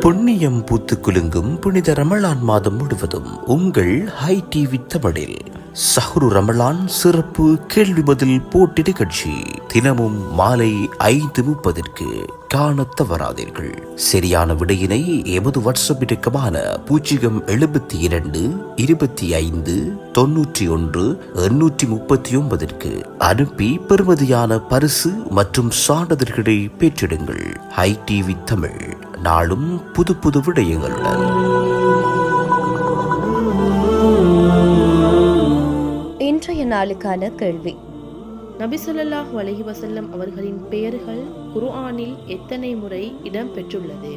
புண்ணியம் பூத்து குலுங்கும் புனித ரமலான் மாதம் முழுவதும் உங்கள் ஹை டிவி தமிழில் சஹ்ரு ரமலான் சிறப்பு கேள்வி பதில் போட்டி நிகழ்ச்சி. தினமும் மாலை ஐந்து முப்பதற்கு காண தவறாதீர்கள். சரியான விடையினை எமது வாட்ஸ்அப் இலக்கமான பூஜ்ஜியம் எழுபத்தி இரண்டு இருபத்தி ஐந்து தொன்னூற்றி ஒன்று எண்ணூற்றி முப்பத்தி ஒன்பதற்கு அனுப்பி பெறுமதியான பரிசு மற்றும் சான்றிதழ்களை பெற்றிடுங்கள். ஹை டிவி தமிழ் நாளும் புது புது விடயங்களுடன் நாளுக்கான கேள்வி. நபி சொல்லாஹ் அலைஹி வசல்லம் அவர்களின் பெயர்கள் குர்ஆனில் எத்தனை முறை இடம்பெற்றுள்ளது?